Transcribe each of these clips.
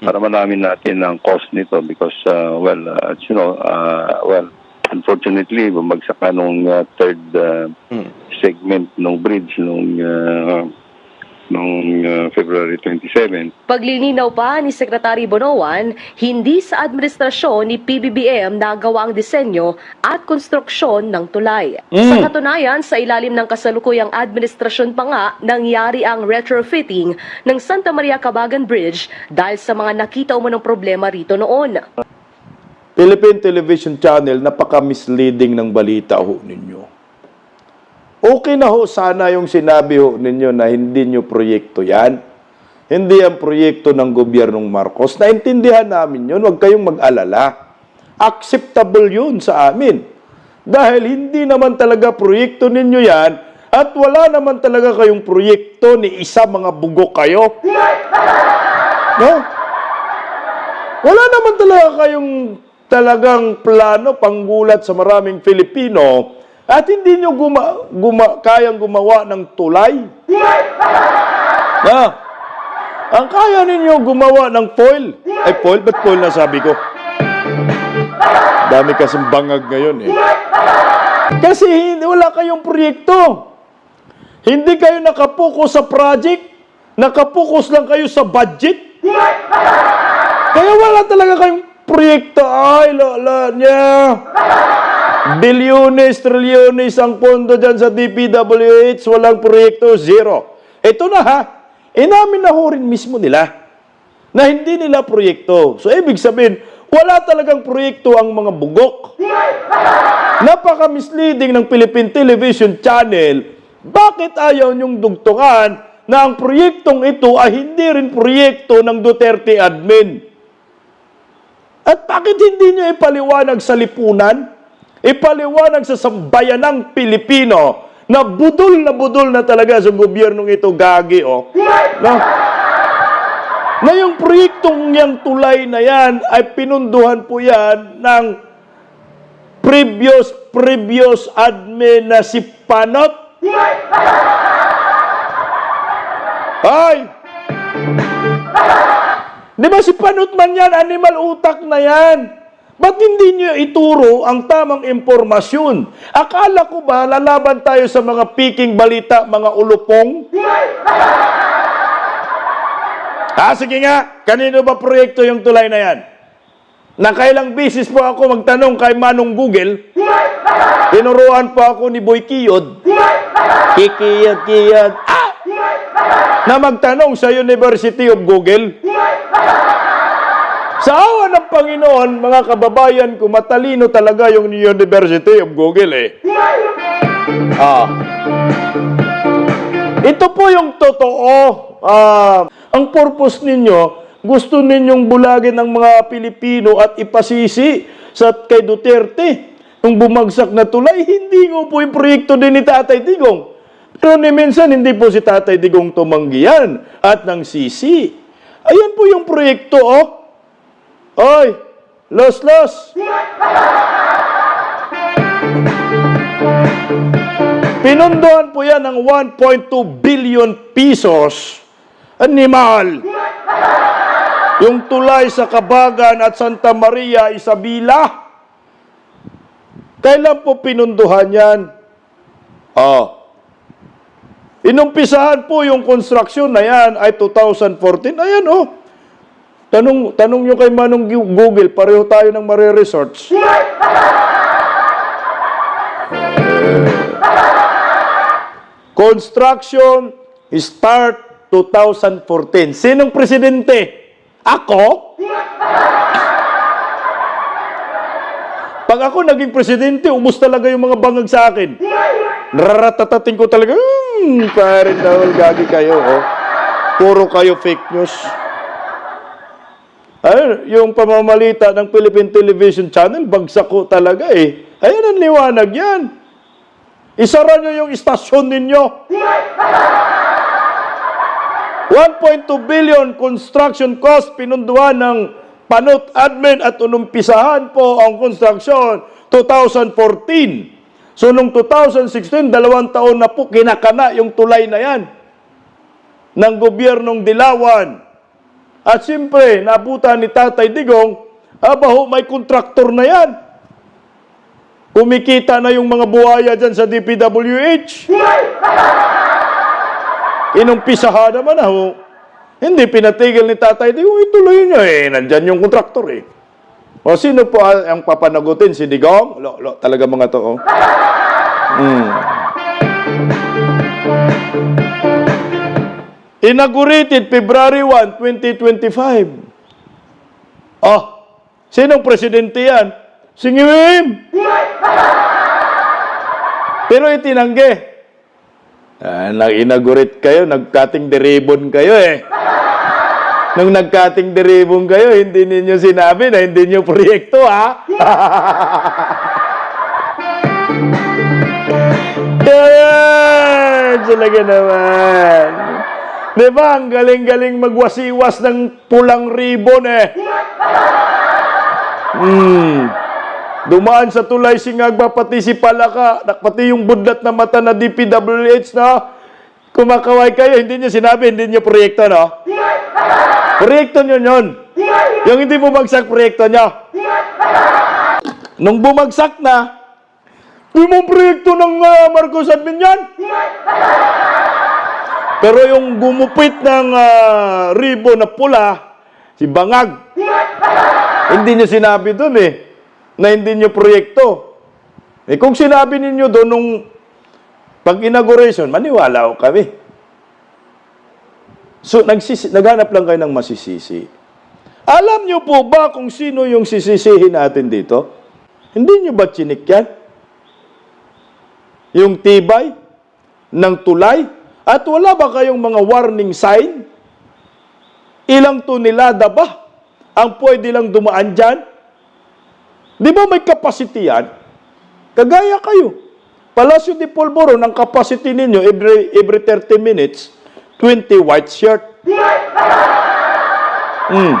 para malamin natin ang cost nito because, uh, well, uh, you know, uh, well, unfortunately, bumagsak na nung uh, third uh, Hmm. segment ng bridge nung, uh, nung uh, February 27. Paglilinaw pa ni Secretary Bonoan, hindi sa administrasyon ni PBBM nagawa ang disenyo at konstruksyon ng tulay. Sa katunayan, sa ilalim ng kasalukuyang administrasyon pa nga, nangyari ang retrofitting ng Santa Maria Cabagan Bridge dahil sa mga nakita umunong problema rito noon. Philippine Television Channel, napaka-misleading ng balita ho ninyo. Okay na ho sana yung sinabi ho ninyo na hindi nyo proyekto yan. Hindi ang proyekto ng gobyernong Marcos. Naintindihan namin yun, huwag kayong mag-alala. Acceptable yun sa amin. Dahil hindi naman talaga proyekto ninyo yan at wala naman talaga kayong proyekto ni isa mga bugok kayo. No? Wala naman talaga kayong talagang plano panggulat sa maraming Filipino at hindi nyo guma, guma, kayang gumawa ng tulay. Na, ang kaya ninyo gumawa ng foil. Ay, foil? Ba't foil na sabi ko? Dami kasing bangag ngayon eh. Kasi hindi, wala kayong proyekto. Hindi kayo nakapokus sa project. Nakapokus lang kayo sa budget. Kaya wala talaga kayong proyekto. Ay, lala niya. Bilyones, trilyones ang pondo dyan sa DPWH. Walang proyekto, zero. Ito na ha. Inamin na ho rin mismo nila na hindi nila proyekto. So, ibig sabihin, wala talagang proyekto ang mga bugok. Napaka-misleading ng Philippine Television Channel. Bakit ayaw niyong dugtungan na ang proyektong ito ay hindi rin proyekto ng Duterte admin? At bakit hindi niyo ipaliwanag sa lipunan? Ipaliwanag sa sambayanang Pilipino na budol na budol na talaga sa gobyernong ito, gagi, oh. No? Na yung proyektong yang tulay na yan ay pinunduhan po yan ng previous, previous admin na si Panot. Ay! Di ba si Panot man yan, animal utak na yan? Ba't hindi niyo ituro ang tamang impormasyon? Akala ko ba lalaban tayo sa mga piking balita, mga ulupong? Ah, sige nga, kanino ba proyekto yung tulay na yan? Nakailang bisis po ako magtanong kay Manong Google. Tinuruan po ako ni Boy Kiyod. Kikiyod, kiyod. Ah! Na magtanong sa University of Google. Sa awa ng Panginoon, mga kababayan ko, matalino talaga yung University of Google eh. Ah. Ito po yung totoo. Ah, ang purpose ninyo, gusto ninyong bulagin ang mga Pilipino at ipasisi sa kay Duterte. Nung bumagsak na tulay, hindi ko po yung proyekto din ni Tatay Digong. Pero ni minsan, hindi po si Tatay Digong tumanggihan at nang sisi. Ayan po yung proyekto, oh. Oy, los, los. Pinundohan po yan ng 1.2 billion pesos. Animal. Yung tulay sa Kabagan at Santa Maria, Isabela. Kailan po pinunduhan yan? Oh. Inumpisahan po yung construction na yan ay 2014. Ayan oh. Tanong, tanong nyo kay Manong Google, pareho tayo ng mare-research. Construction start 2014. Sinong presidente? Ako? Pag ako naging presidente, ubus talaga yung mga bangag sa akin. Nararatatating ko talaga, hmm, pare dahil gagi kayo, oh. Puro kayo fake news. Ayun, yung pamamalita ng Philippine Television Channel, bagsak ko talaga eh. Ayun ang liwanag yan. Isara nyo yung istasyon ninyo. 1.2 billion construction cost pinunduan ng Panot Admin at unumpisahan po ang construction 2014. So, noong 2016, dalawang taon na po kinakana yung tulay na yan ng gobyernong Dilawan. At siyempre, nabutan ni Tatay Digong, aba ho, may kontraktor na yan. Kumikita na yung mga buhaya dyan sa DPWH. Inumpisahan naman na ho. Hindi pinatigil ni Tatay Digong, ituloy niya eh. Nandyan yung kontraktor eh. O sino po ang papanagutin? Si Digong? Lo, lo, talaga mga to. Oh. Hmm. Inaugurated February 1, 2025. Ah, sinong presidente yan? Si Ngimim. Pero itinanggi. Ah, nag-inaugurate kayo, nag-cutting the ribbon kayo eh. Nung nag-cutting the ribbon kayo, hindi ninyo sinabi na hindi nyo proyekto, ha? Yan! Talaga naman. Di ba, ang galing-galing magwasiwas ng pulang ribbon, eh. Hmm. Dumaan sa tulay si Ngagba, pati si Palaka, pati yung budlat na mata na DPWH na kumakaway kayo, hindi nyo sinabi, hindi nyo proyekto, no? Proyekto nyo yun. Yung hindi bumagsak, proyekto nyo. Nung bumagsak na, di mo proyekto ng ah, Marcos Admin yan. Pero yung gumupit ng ah, ribbon na pula, si Bangag, hindi nyo sinabi doon eh, na hindi nyo proyekto. Eh kung sinabi ninyo doon nung pag-inauguration, maniwala ko kami. So, nagsisi, naghanap lang kayo ng masisisi. Alam nyo po ba kung sino yung sisisihin natin dito? Hindi nyo ba chinik yan? Yung tibay ng tulay? At wala ba kayong mga warning sign? Ilang tunilada ba ang pwede lang dumaan dyan? Di ba may capacity yan? Kagaya kayo. Palacio de Polvoron, ang capacity ninyo every, every 30 minutes, 20 white shirt. Hmm.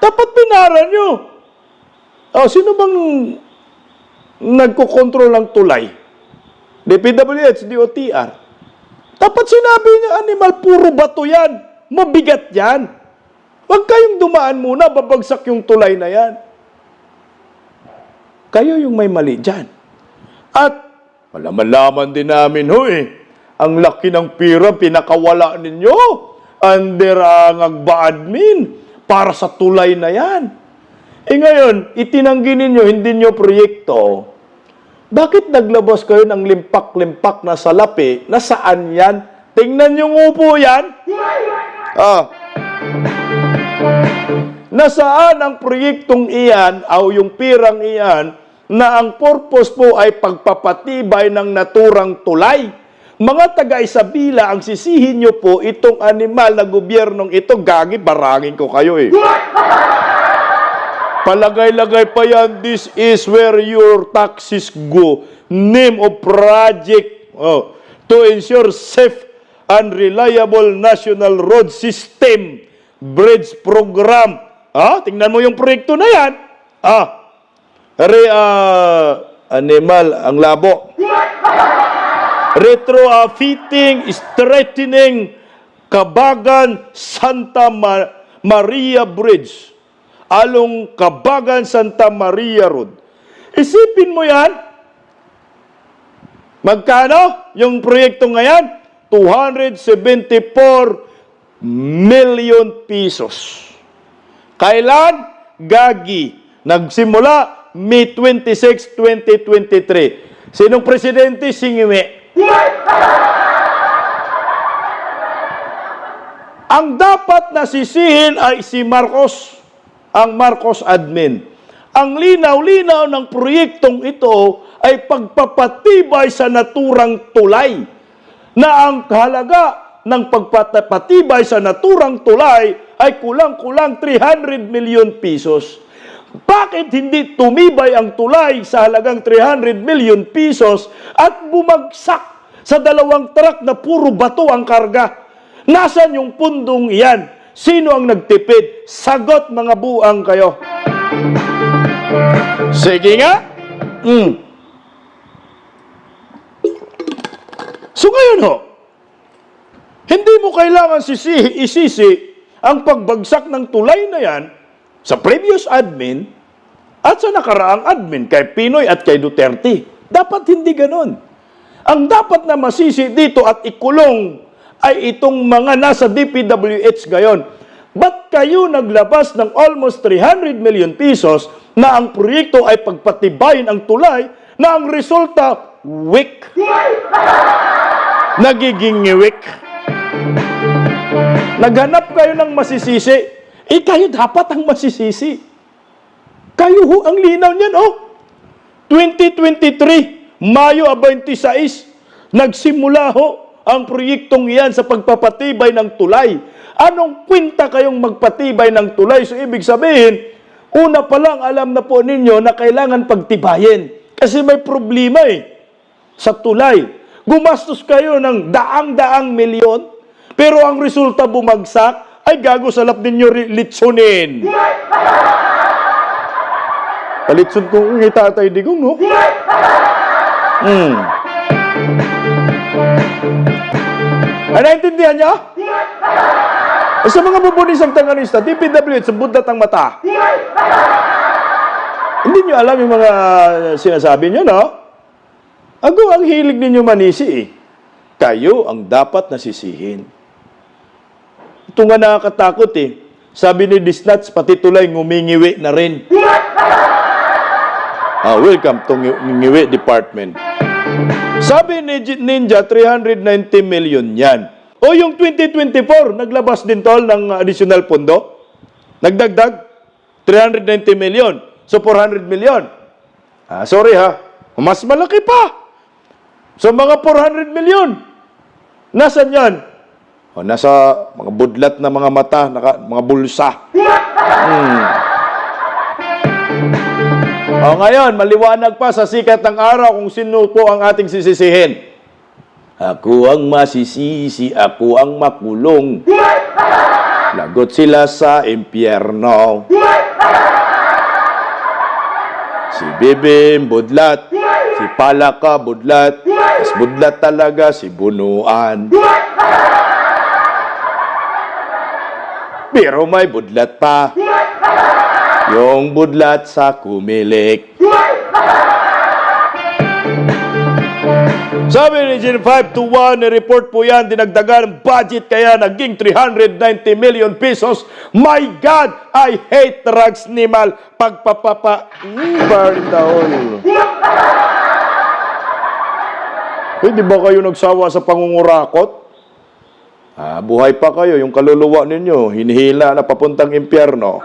Dapat pinara nyo. Oh, sino bang nagkokontrol ng tulay? DPWH, DOTR. Dapat sinabi niya, animal, puro bato yan. Mabigat yan. Huwag kayong dumaan muna, babagsak yung tulay na yan. Kayo yung may mali dyan. At, malaman-laman din namin, ho eh, ang laki ng pira pinakawala ninyo under ang agba admin para sa tulay na yan. Eh ngayon, itinanggi ninyo, hindi nyo proyekto. Bakit naglabas kayo ng limpak-limpak na salapi? Nasaan yan? Tingnan yung upo yan. Ah. Nasaan ang proyektong iyan o yung pirang iyan na ang purpose po ay pagpapatibay ng naturang tulay? Mga taga-Isabela, ang sisihin nyo po itong animal na gobyernong ito, gagi, barangin ko kayo eh. Palagay-lagay pa yan, this is where your taxes go. Name of project oh, to ensure safe and reliable national road system bridge program. Ah, tingnan mo yung proyekto na yan. Ah, re, ah, animal, ang labo. Retrofitting, straightening, Kabagan Santa Ma- Maria Bridge along Kabagan Santa Maria Road. Isipin mo yan. Magkano yung proyekto ngayon? 274 million pesos. Kailan? Gagi. Nagsimula May 26, 2023. Sinong presidente? Singiwe. Ang dapat nasisihin ay si Marcos, ang Marcos admin. Ang linaw-linaw ng proyektong ito ay pagpapatibay sa naturang tulay na ang kahalaga ng pagpapatibay sa naturang tulay ay kulang-kulang 300 million pesos. Bakit hindi tumibay ang tulay sa halagang 300 million pesos at bumagsak sa dalawang truck na puro bato ang karga? Nasaan yung pundong iyan? Sino ang nagtipid? Sagot mga buang kayo. Sige nga. Mm. So ngayon ho, hindi mo kailangan sisi, isisi ang pagbagsak ng tulay na yan sa previous admin at sa nakaraang admin kay Pinoy at kay Duterte. Dapat hindi ganon. Ang dapat na masisi dito at ikulong ay itong mga nasa DPWH ngayon. Ba't kayo naglabas ng almost 300 million pesos na ang proyekto ay pagpatibayin ang tulay na ang resulta, weak. Nagiging weak. Naghanap kayo ng masisisi. Eh, kayo dapat ang masisisi. Kayo ho, ang linaw niyan, oh. 2023, Mayo 26, nagsimula ho ang proyektong iyan sa pagpapatibay ng tulay. Anong kwenta kayong magpatibay ng tulay? So, ibig sabihin, una pa lang alam na po ninyo na kailangan pagtibayin. Kasi may problema eh sa tulay. Gumastos kayo ng daang-daang milyon, pero ang resulta bumagsak, ay gago salap ninyo litsunin. Palitsun ko kung itatay digong, no? Hmm. Ay, naintindihan niya? Eh, Sa mga bubunisang tanganista, DPWH, budat ang mata. Hindi niyo alam yung mga sinasabi niyo, no? Ako, ang hilig ninyo manisi eh. Kayo ang dapat nasisihin. Ito nga nakakatakot eh. Sabi ni Disnats, pati tulay ngumingiwi na rin. Ah, welcome to Ngi- Ngiwi Department. Sabi ni Ninja, 390 million yan. O yung 2024, naglabas din tol ng additional pondo. Nagdagdag, 390 million. So 400 million. Ah, sorry ha, mas malaki pa. So mga 400 million. Nasaan yan? O, nasa mga budlat na mga mata, naka, mga bulsa. Hmm. O ngayon, maliwanag pa sa sikat ng araw kung sino po ang ating sisisihin. Ako ang masisisi, ako ang makulong. Lagot sila sa impyerno. Si Bibim, budlat. Si Palaka, budlat. Mas budlat talaga si Bunuan. Pero may budlat pa. Yung budlat sa kumilik. Sabi ni Gen 5 to 1, report po yan, dinagdagan ng budget kaya naging 390 million pesos. My God, I hate drugs ni Mal. Pagpapapa, mm, the hole. Hindi ba kayo nagsawa sa pangungurakot? Ah, buhay pa kayo, yung kaluluwa ninyo, hinihila na papuntang impyerno.